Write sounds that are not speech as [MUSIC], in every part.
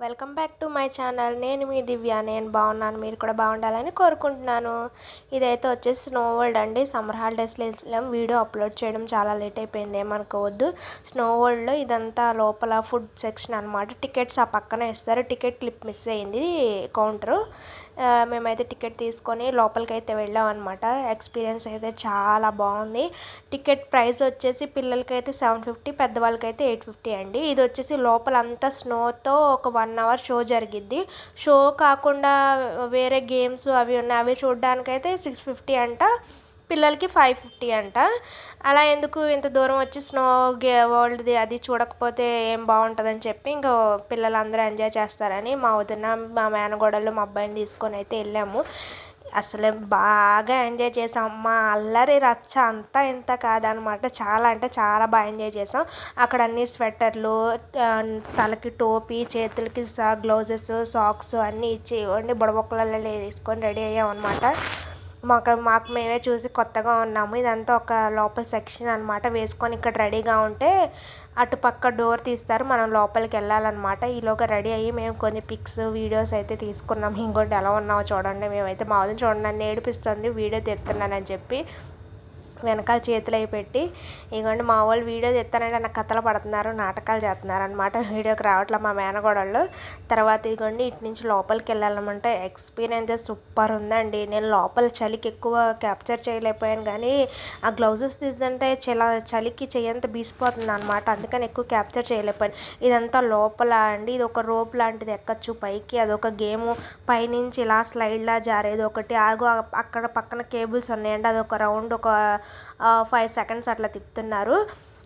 Welcome back to my channel. నేను మీ దివ్య. నేను బాగున్నాను. మీరు కూడా బాగుండాలని కోరుకుంటున్నాను. ఇదైతే వచ్చేసి స్నో వరల్డ్ అండి. సమ్మర్ హాలిడేస్లో వీడియో అప్లోడ్ చేయడం చాలా లేట్ అయిపోయింది. ఏమనుకోవద్దు. స్నో వరల్డ్లో ఇదంతా లోపల ఫుడ్ సెక్షన్ అనమాట టికెట్స్ ఆ పక్కన ఇస్తారు టికెట్ క్లిప్ మిస్ అయింది కౌంటరు. మేమైతే టికెట్ తీసుకొని లోపలికి అయితే వెళ్ళాం అనమాట ఎక్స్పీరియన్స్ అయితే చాలా బాగుంది. టికెట్ ప్రైస్ వచ్చేసి పిల్లలకైతే సెవెన్ ఫిఫ్టీ పెద్దవాళ్ళకైతే ఎయిట్ ఫిఫ్టీ అండి. ఇది వచ్చేసి లోపల అంతా స్నోతో ఒక వన్ అవర్ షో జరిగిద్ది. షో కాకుండా వేరే గేమ్స్ అవి ఉన్నాయి అవి చూడడానికైతే సిక్స్ ఫిఫ్టీ అంట. పిల్లలకి ఫైవ్ ఫిఫ్టీ అంట. అలా ఎందుకు ఇంత దూరం వచ్చి స్నో గే వరల్డ్ది అది చూడకపోతే ఏం బాగుంటుందని చెప్పి ఇంకా పిల్లలందరూ ఎంజాయ్ చేస్తారని మా వదిన మా మేనగోడలు మా అబ్బాయిని తీసుకొని అయితే వెళ్ళాము. అసలు బాగా ఎంజాయ్ చేసాం. మా అల్లరి రచ్చ అంతా ఇంత కాదనమాట. చాలా అంటే చాలా బాగా ఎంజాయ్ చేసాం. అక్కడ అన్ని స్వెటర్లు తలకి టోపీ చేతులకి గ్లౌజెస్ సాక్స్ అన్నీ ఇచ్చి ఇవ్వండి. బుడబొక్కలలో వేసుకొని రెడీ అయ్యాం అనమాట మాకు మాకు మేమే చూసి కొత్తగా ఉన్నాము. ఇదంతా ఒక లోపల సెక్షన్ అనమాట వేసుకొని ఇక్కడ రెడీగా ఉంటే అటుపక్క డోర్ తీస్తారు. మనం లోపలికి వెళ్ళాలన్నమాట. ఈలోగా రెడీ అయ్యి మేము కొన్ని పిక్స్ వీడియోస్ అయితే తీసుకున్నాం. ఇంకోటి ఎలా ఉన్నామో చూడండి. మేమైతే మా వదిన చూడండి నన్ను ఏడిపిస్తుంది. వీడియో తీస్తున్నానని చెప్పి వెనకాల చేతులు అవి పెట్టి ఇదిగోండి మా వాళ్ళు వీడియో తెస్తానంటే నాకు కథలు పడుతున్నారు నాటకాలు చేస్తున్నారు అనమాట [LAUGHS] వీడియోకి రావట్లే మా మేనగోడళ్ళు. తర్వాత ఇదిగోండి ఇటు నుంచి లోపలికి వెళ్ళాలన్నమాట ఎక్స్పీరియన్స్ సూపర్ ఉందండి. నేను లోపల చలికి ఎక్కువ క్యాప్చర్ చేయలేకపోయాను కానీ ఆ గ్లౌజెస్ తీస్తుంటే చల చలికి చెయ్యంత బీసిపోతుంది అనమాట అందుకని ఎక్కువ క్యాప్చర్ చేయలేకపోయాను. ఇదంతా లోపల అండి. ఇది ఒక రోప్ లాంటిది ఎక్కచ్చు పైకి. అదొక గేమ్. పైనుంచి ఇలా స్లైడ్లా జారేది ఒకటి. ఆగు అక్కడ పక్కన కేబుల్స్ ఉన్నాయండి. అదొక రౌండ్ ఒక ఫైవ్ సెకండ్స్ అట్లా తిప్పుతున్నారు.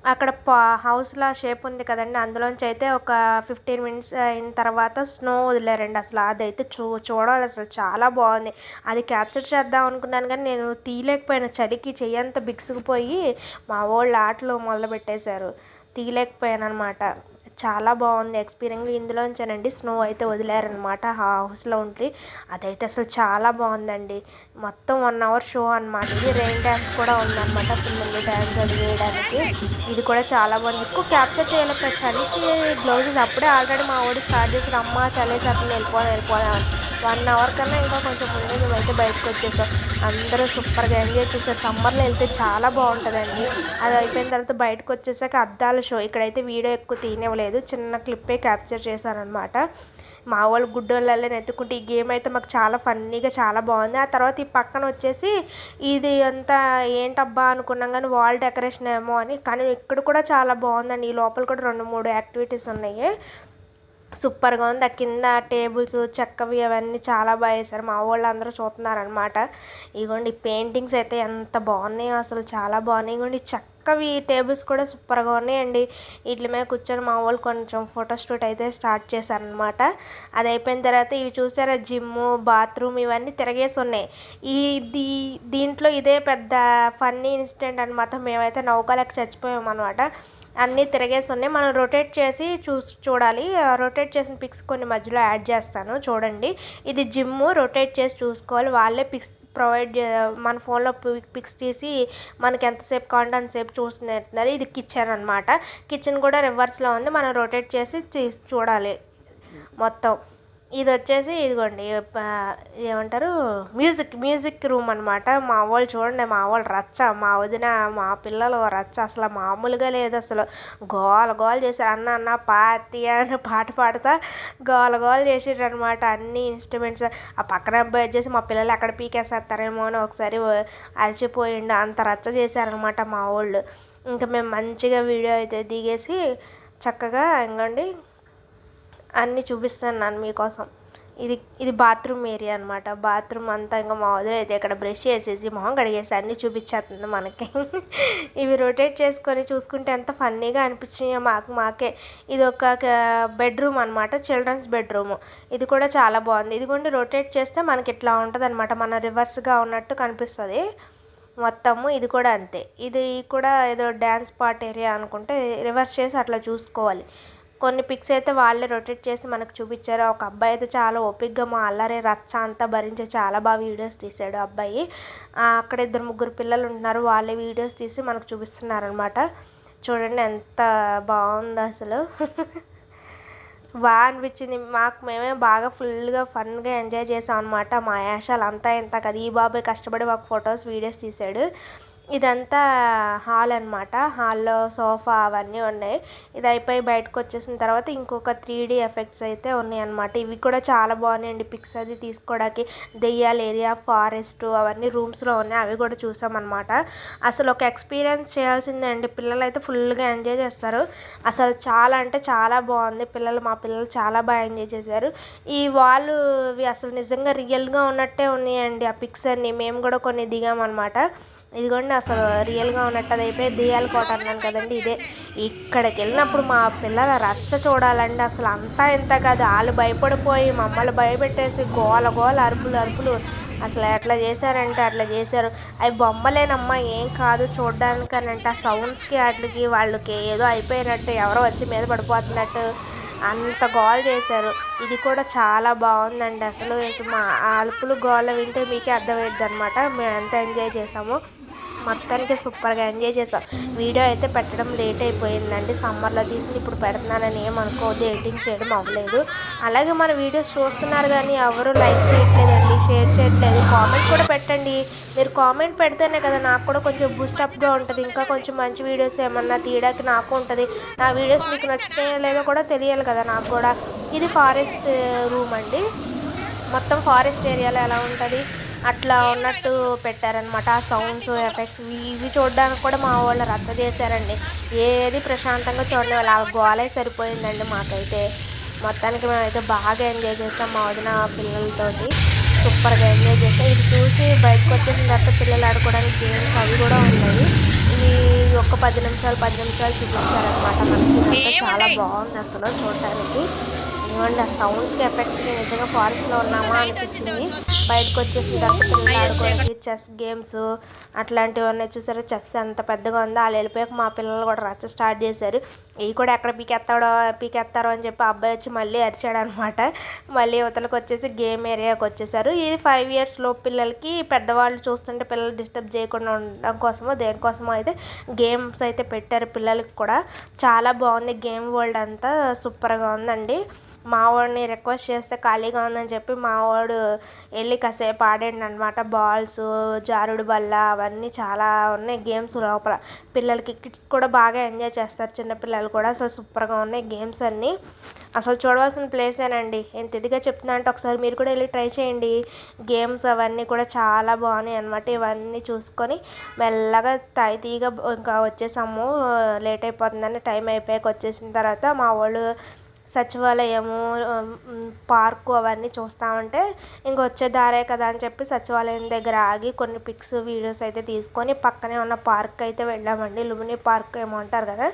అక్కడ పా హౌస్లా షేప్ ఉంది కదండి. అందులోంచి అయితే ఒక ఫిఫ్టీన్ మినిట్స్ అయిన తర్వాత స్నో వదిలేరండి. అసలు అదైతే చూ చూడాలి అసలు. చాలా బాగుంది. అది క్యాప్చర్ చేద్దాం అనుకున్నాను కానీ నేను తీయలేకపోయాను. చలికి చెయ్యంత బిగుసుకుపోయి మా వాళ్ళు ఆటలు మొదలు పెట్టేశారు తీయలేకపోయాను అనమాట చాలా బాగుంది ఎక్స్పీరియన్స్ ఇందులోంచేనండి స్నో అయితే వదిలేరనమాట హౌస్లో ఉండి. అదైతే అసలు చాలా బాగుందండి. మొత్తం వన్ అవర్ షో అనమాట ఇది రెయిన్ డ్యాన్స్ కూడా ఉందన్నమాట పిల్లలు డ్యాన్స్ అది వేయడానికి ఇది కూడా చాలా బాగుంది. ఎక్కువ క్యాప్చర్ చేయలేకపోతే చలికి గ్లౌజెస్ అప్పుడే ఆల్రెడీ మా ఊడి స్టార్ట్ చేసి అమ్మ చలేసి అట్లా వెళ్ళిపోవాలి వెళ్ళిపోవాలి వన్ అవర్ కన్నా ఇంకా కొంచెం ముందే మేమైతే బయటకు వచ్చేసాం అందరూ సూపర్గా ఎంజాయ్ చేశారు. సమ్మర్లో వెళ్తే చాలా బాగుంటుందండి. అది అయిపోయిన తర్వాత బయటకు వచ్చేసాక అద్దాల షో. ఇక్కడైతే వీడియో ఎక్కువ తీయనివ్వలేదు. చిన్న క్లిప్పే క్యాప్చర్ చేశారనమాట మా వాళ్ళు గుడ్డోళ్ళని ఎత్తుకుంటే ఈ గేమ్ అయితే మాకు చాలా ఫన్నీగా చాలా బాగుంది. ఆ తర్వాత ఈ పక్కన వచ్చేసి ఇది అంతా ఏంటబ్బా అనుకున్నాం కానీ వాల్ డెకరేషన్ ఏమో అని. కానీ ఇక్కడ కూడా చాలా బాగుందండి. ఈ లోపల కూడా రెండు మూడు యాక్టివిటీస్ ఉన్నాయి. సూపర్గా ఉంది. ఆ కింద టేబుల్స్ చెక్కవి అవన్నీ చాలా బాగా వేశారు. మా వాళ్ళు అందరూ చూస్తున్నారనమాట ఇగోండి పెయింటింగ్స్ అయితే ఎంత బాగున్నాయో అసలు చాలా బాగున్నాయి. ఇగోండి చక్కవి టేబుల్స్ కూడా సూపర్గా ఉన్నాయండి. వీటి మీద కూర్చొని మా వాళ్ళు కొంచెం ఫోటో అయితే స్టార్ట్ చేశారనమాట అది అయిపోయిన తర్వాత ఇవి చూసారా? జిమ్ బాత్రూమ్ ఇవన్నీ తిరగేసి ఉన్నాయి. ఈ దీ దీంట్లో ఇదే పెద్ద ఫన్నీ ఇన్సిడెంట్ అనమాట మేమైతే నౌకాలకు చచ్చిపోయాం అనమాట అన్నీ తిరగేసి ఉన్నాయి. మనం రొటేట్ చేసి చూసి చూడాలి. రొటేట్ చేసిన పిక్స్ కొన్ని మధ్యలో యాడ్ చేస్తాను. చూడండి. ఇది జిమ్ రొటేట్ చేసి చూసుకోవాలి. వాళ్ళే పిక్స్ ప్రొవైడ్ మన ఫోన్లో పిక్స్ తీసి మనకి ఎంతసేపు కావాలంటే అంతసేపు చూస్తున్నారు ఇది కిచెన్ అనమాట కిచెన్ కూడా రివర్స్లో ఉంది. మనం రొటేట్ చేసి తీసి చూడాలి. మొత్తం. ఇది వచ్చేసి ఇదిగోండి ఏమంటారు మ్యూజిక్ మ్యూజిక్ రూమ్ అనమాట మా వాళ్ళు చూడండి మా వాళ్ళు రచ్చ మా వదిన మా పిల్లలు రచ్చ అసలు మామూలుగా లేదు అసలు. గోల గోల చేశారు అన్న అన్న పాతి అని పాట పాడుతా గోల గోల చేసారు అనమాట అన్ని ఇన్స్ట్రుమెంట్స్. ఆ పక్కన అబ్బాయి వచ్చేసి మా పిల్లలు ఎక్కడ పీకేసేస్తారేమో అని ఒకసారి అలసిపోయిండు. అంత రచ్చ చేశారనమాట మా వాళ్ళు. ఇంకా మేము మంచిగా వీడియో అయితే దిగేసి చక్కగా ఇంకోండి అన్నీ చూపిస్తున్నాను మీకోసం. ఇది ఇది బాత్రూమ్ ఏరియా అనమాట బాత్రూమ్ అంతా ఇంకా మా వదిలే అయితే ఇక్కడ బ్రష్ చేసేసి మొహం కడిగేసి అన్నీ చూపించేస్తుంది మనకి. ఇవి రొటేట్ చేసుకొని చూసుకుంటే ఎంత ఫన్నీగా అనిపించినాయో మాకు మాకే. ఇది ఒక బెడ్రూమ్ అనమాట చిల్డ్రన్స్ బెడ్రూమ్ ఇది కూడా చాలా బాగుంది. ఇదిగోండి రొటేట్ చేస్తే మనకి ఇట్లా ఉంటుంది అనమాట మన రివర్స్గా ఉన్నట్టు కనిపిస్తుంది. మొత్తము ఇది కూడా అంతే. ఇది కూడా ఏదో డ్యాన్స్ పార్ట్ ఏరియా అనుకుంటే రివర్స్ చేసి అట్లా చూసుకోవాలి. కొన్ని పిక్స్ అయితే వాళ్ళే రొటేట్ చేసి మనకు చూపించారు. ఒక అబ్బాయి అయితే చాలా ఓపిక్గా మా అల్లరే రచ్చ అంతా భరించి చాలా బాగా వీడియోస్ తీసాడు అబ్బాయి. అక్కడ ఇద్దరు ముగ్గురు పిల్లలు ఉంటున్నారు. వాళ్ళే వీడియోస్ తీసి మనకు చూపిస్తున్నారు అనమాట చూడండి ఎంత బాగుంది అసలు. [LAUGHS] బాగా అనిపించింది. మాకు మేమే బాగా ఫుల్గా ఫన్గా ఎంజాయ్ చేసాం అనమాట మా యాషాలు అంతా ఇంత కదా. ఈ బాబాయ్ కష్టపడి మాకు ఫొటోస్ వీడియోస్ తీశాడు ఇదంతా హాల్ అనమాట హాల్లో సోఫా అవన్నీ ఉన్నాయి. ఇది అయిపోయి బయటకు వచ్చేసిన తర్వాత ఇంకొక త్రీ డీ ఎఫెక్ట్స్ అయితే ఉన్నాయి అనమాట ఇవి కూడా చాలా బాగున్నాయండి. పిక్స్ అది తీసుకోవడానికి దెయ్యాల ఏరియా ఫారెస్ట్ అవన్నీ రూమ్స్లో ఉన్నాయి. అవి కూడా చూసామన్నమాట. అసలు ఒక ఎక్స్పీరియన్స్ చేయాల్సిందే అండి. పిల్లలు అయితే ఫుల్గా ఎంజాయ్ చేస్తారు. అసలు చాలా అంటే చాలా బాగుంది. పిల్లలు మా పిల్లలు చాలా బాగా ఎంజాయ్ చేశారు. ఈ వాళ్ళు అసలు నిజంగా రియల్గా ఉన్నట్టే ఉన్నాయండి. ఆ పిక్స్ అన్ని మేము కూడా కొన్ని దిగామన్నమాట. ఇదిగోండి అసలు రియల్గా ఉన్నట్టు అది అయిపోయి దెయ్యాల కోట అన్నాను కదండి ఇదే. ఇక్కడికి వెళ్ళినప్పుడు మా పిల్లల రచ్చ చూడాలండి అసలు అంతా ఇంత కాదు. వాళ్ళు భయపడిపోయి మమ్మల్ని భయపెట్టేసి గోల గోల అరుపులు అరుపులు అసలు ఎట్లా చేశారంటే అట్లా చేశారు. అవి బొమ్మలేనమ్మా ఏం కాదు చూడడానికి అని అంటే ఆ సౌండ్స్కి వాటికి వాళ్ళకి ఏదో అయిపోయినట్టు ఎవరో వచ్చి మీద పడిపోతున్నట్టు అంత గోల చేశారు. ఇది కూడా చాలా బాగుందండి అసలు. మా అలుపులు గోల వింటే మీకే అర్థమవుతుంది అనమాట మేము ఎంత ఎంజాయ్ చేసామో మొత్తానికి సూపర్గా ఎంజాయ్ చేసాం వీడియో అయితే పెట్టడం లేట్ అయిపోయిందండి. సమ్మర్లో తీసి ఇప్పుడు పెడుతున్నానని ఏమనుకోవద్దు ఎడిటింగ్ చేయడం అవ్వలేదు. అలాగే మన వీడియోస్ చూస్తున్నారు కానీ ఎవరు లైక్ చేయట్లేదండి షేర్ చేయట్లేదు. కామెంట్ కూడా పెట్టండి. మీరు కామెంట్ పెడితేనే కదా నాకు కూడా కొంచెం బూస్టప్గా ఉంటుంది. ఇంకా కొంచెం మంచి వీడియోస్ ఏమన్నా తీయడానికి నాకు ఉంటుంది. నా వీడియోస్ మీకు నచ్చినాయో లేదో కూడా తెలియాలి కదా నాకు కూడా. ఇది ఫారెస్ట్ రూమ్ అండి. మొత్తం ఫారెస్ట్ ఏరియాలో ఎలా ఉంటుంది? అట్లా ఉన్నట్టు పెట్టారనమాట ఆ సౌండ్స్ ఎఫెక్ట్స్ ఇవి చూడడానికి కూడా మా వాళ్ళు రద్ద చేశారండి. ఏది ప్రశాంతంగా చూడండి వాళ్ళు ఆ గోలే సరిపోయిందండి మాకైతే. మొత్తానికి మేమైతే బాగా ఎంజాయ్ చేస్తాం మా వదిన పిల్లలతోటి. సూపర్గా ఎంజాయ్ చేస్తాం ఇది చూసి బయటకు వచ్చేసిన తర్వాత పిల్లలు ఆడుకోవడానికి గేమ్స్ అవి కూడా ఉన్నాయి. ఇవి ఒక పది నిమిషాలు పది నిమిషాలు చూపించారనమాట మనకి. చాలా బాగుంది అసలు చూడటానికి ఏమండి ఆ సౌండ్స్కి ఎఫెక్ట్స్కి నిజంగా ఫారెస్ట్లో ఉన్నామా అనిపించింది. బయటకు వచ్చేసి ఆడుకోవడానికి చెస్ గేమ్స్ అట్లాంటివి ఉన్నాయి చూసారా? చెస్ ఎంత పెద్దగా ఉందో. వాళ్ళు వెళ్ళిపోయాక మా పిల్లలు కూడా రచ్చ స్టార్ట్ చేశారు. ఇవి కూడా ఎక్కడ పీకెత్తాడో పీకెత్తారో అని చెప్పి అబ్బాయి వచ్చి మళ్ళీ అరిచాడు అనమాట మళ్ళీ యువతలకు వచ్చేసి గేమ్ ఏరియాకి వచ్చేసారు. ఇది ఫైవ్ ఇయర్స్లో పిల్లలకి పెద్దవాళ్ళు చూస్తుంటే పిల్లలు డిస్టర్బ్ చేయకుండా ఉండడం కోసమో దేనికోసమో అయితే గేమ్స్ అయితే పెట్టారు పిల్లలకి కూడా. చాలా బాగుంది. గేమ్ వరల్డ్ అంతా సూపర్గా ఉందండి. మావాడిని రిక్వెస్ట్ చేస్తే ఖాళీగా ఉందని చెప్పి మావాడు వెళ్ళి కాసేపు ఆడాడు అనమాట బాల్స్ జారుడు బల్ల అవన్నీ చాలా ఉన్నాయి గేమ్స్ లోపల. పిల్లలకి కిడ్స్ కూడా బాగా ఎంజాయ్ చేస్తారు. చిన్నపిల్లలు కూడా అసలు సూపర్గా ఉన్నాయి గేమ్స్ అన్నీ. అసలు చూడవలసిన ప్లేసేనండి ఎంత ఇదిగా చెప్తున్నా అంటే ఒకసారి మీరు కూడా వెళ్ళి ట్రై చేయండి. గేమ్స్ అవన్నీ కూడా చాలా బాగున్నాయి అనమాట ఇవన్నీ చూసుకొని మెల్లగా తాయితీగా ఇంకా వచ్చేసాము. లేట్ అయిపోతుందని టైం అయిపోయాక వచ్చేసిన తర్వాత మా వాళ్ళు సచివాలయము పార్కు అవన్నీ చూస్తూ ఉంటే ఇంక వచ్చే దారే కదా అని చెప్పి సచివాలయం దగ్గర ఆగి కొన్ని పిక్స్ వీడియోస్ అయితే తీసుకొని పక్కనే ఉన్న పార్క్ అయితే వెళ్ళామండి. లుమిని పార్క్ ఏమో అంటారు కదా.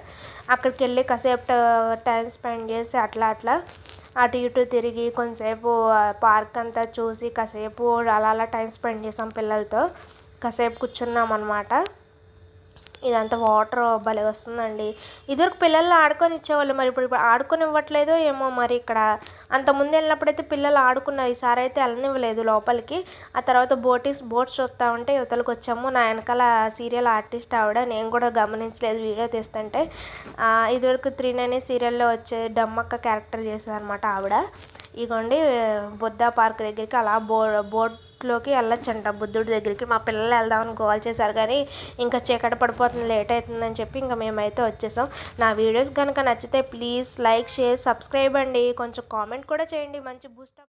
అక్కడికి వెళ్ళి కాసేపు టైం స్పెండ్ చేసి అట్లా అట్లా అటు ఇటు తిరిగి కొంతసేపు పార్క్ అంతా చూసి కాసేపు అలా అలా టైం స్పెండ్ చేసాం పిల్లలతో. కాసేపు కూర్చున్నాం అనమాట ఇదంతా వాటర్ భలే వస్తుందండి. ఇదివరకు పిల్లల్ని ఆడుకొని ఇచ్చేవాళ్ళు మరి ఇప్పుడు ఆడుకొని ఇవ్వట్లేదో ఏమో మరి ఇక్కడ. అంత ముందు వెళ్ళినప్పుడైతే పిల్లలు ఆడుకున్నారు. ఈసారి అయితే వెళ్ళనివ్వలేదు లోపలికి. ఆ తర్వాత బోటీస్ బోట్స్ చూస్తూ ఉంటే యువతలకు వచ్చాము. నా వెనకాల సీరియల్ ఆర్టిస్ట్ ఆవిడ. నేను కూడా గమనించలేదు వీడియో తీస్తుంటే. ఇదివరకు త్రీ నైన్ సీరియల్లో వచ్చే డమ్మక్క క్యారెక్టర్ చేసేదనమాట ఆవిడ. ఇగోండి బుద్ధ పార్క్ దగ్గరికి అలా బో బోట్లోకి వెళ్ళొచ్చంట. బుద్ధుడి దగ్గరికి మా పిల్లలు వెళ్దామని కాల్ చేశారు కానీ ఇంకా చీకట పడిపోతుంది లేట్ అవుతుందని చెప్పి ఇంకా మేమైతే వచ్చేసాం. నా వీడియోస్ కనుక నచ్చితే ప్లీజ్ లైక్ షేర్ సబ్స్క్రైబ్ అండి. కొంచెం కామెంట్ కూడా చేయండి. మంచి బూస్ట్